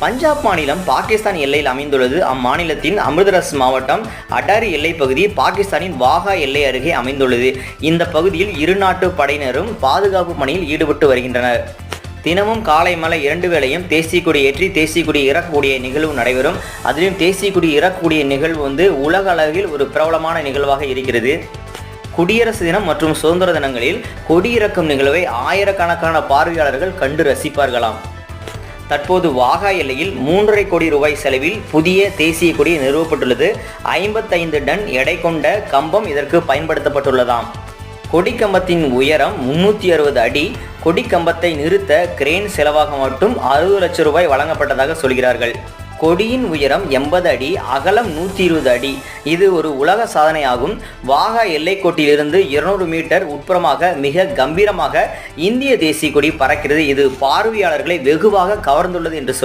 பஞ்சாப் மாநிலம் பாகிஸ்தான் எல்லையில் அமைந்துள்ளது. அம்மாநிலத்தின் அமிர்தரஸ் மாவட்டம் அடாரி எல்லைப் பகுதி பாகிஸ்தானின் வாகா எல்லை அருகே அமைந்துள்ளது. இந்த பகுதியில் இரு நாட்டு படையினரும் பாதுகாப்பு பணியில் ஈடுபட்டு வருகின்றனர். தினமும் காலை மலை இரண்டு வேளையும் தேசிய கொடி ஏற்றி தேசிய கொடி இறக்கக்கூடிய நிகழ்வு நடைபெறும். அதிலும் தேசிய கொடி இறக்கக்கூடிய நிகழ்வு வந்து உலக அளவில் ஒரு பிரபலமான நிகழ்வாக இருக்கிறது. குடியரசு தினம் மற்றும் சுதந்திர தினங்களில் கொடியிறக்கும் நிகழ்வை ஆயிரக்கணக்கான பார்வையாளர்கள் கண்டு ரசிப்பார்களாம். தற்போது வாகா எல்லையில் மூன்றரை கோடி ரூபாய் செலவில் புதிய தேசிய கொடி நிறுவப்பட்டுள்ளது. ஐம்பத்தைந்து டன் எடை கொண்ட கம்பம் இதற்கு பயன்படுத்தப்பட்டுள்ளதாம். கொடிக்கம்பத்தின் உயரம் முன்னூற்றி அறுபது அடி. கொடிக்கம்பத்தை நிறுத்த கிரேன் செலவாக மட்டும் அறுபது லட்சம் ரூபாய் வழங்கப்பட்டதாக சொல்கிறார்கள். கொடியின் உயரம் எண்பது அடி அகலம் நூற்றி இருபது அடி. இது ஒரு உலக சாதனையாகும். வாகா எல்லைக்கோட்டிலிருந்து இருநூறு மீட்டர் உட்புறமாக மிக கம்பீரமாக இந்திய தேசிய கொடி பறக்கிறது. இது பார்வையாளர்களை வெகுவாக கவர்ந்துள்ளது என்று சொல்லி